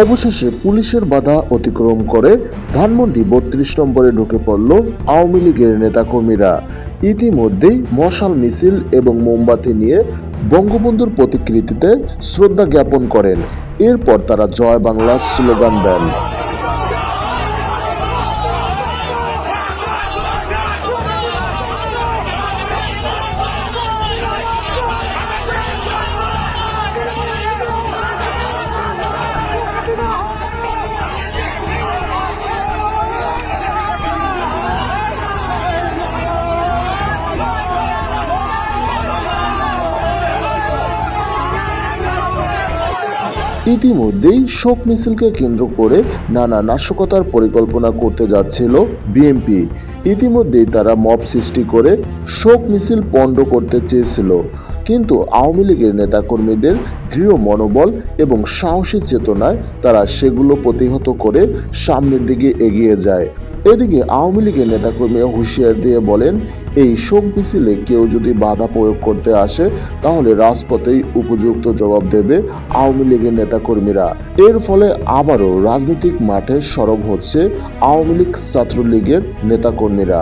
অবশেষে পুলিশের বাধা অতিক্রম করে ধানমন্ডি বত্রিশ নম্বরে ঢুকে পড়ল আওয়ামী লীগের নেতাকর্মীরা। ইতিমধ্যেই মশাল মিছিল এবং মোমবাতি নিয়ে বঙ্গবন্ধুর প্রতিকৃতিতে শ্রদ্ধা জ্ঞাপন করেন। এরপর তারা জয় বাংলা স্লোগান দেন। ইতিমধ্যেই শোক মিছিলকে কেন্দ্র করে নানা নাশকতার পরিকল্পনা করতে যাচ্ছিল বিএনপি। ইতিমধ্যেই তারা মব সৃষ্টি করে শোক মিছিল পণ্ড করতে চেয়েছিল। কিন্তু আওয়ামী লীগের নেতাকর্মীদের দৃঢ় মনোবল এবং সাহসী চেতনায় তারা সেগুলো প্রতিহত করে সামনের দিকে এগিয়ে যায়। এদিকে আওয়ামী লীগের নেতাকর্মীরা হুঁশিয়ার দিয়ে বলেন, এই শোক মিছিলে কেউ যদি বাধা প্রয়োগ করতে আসে, তাহলে রাজপথেই উপযুক্ত জবাব দেবে আওয়ামী লীগের নেতাকর্মীরা। এর ফলে আবারও রাজনৈতিক মাঠে সরব হচ্ছে আওয়ামী লীগ ছাত্রলীগের নেতাকর্মীরা।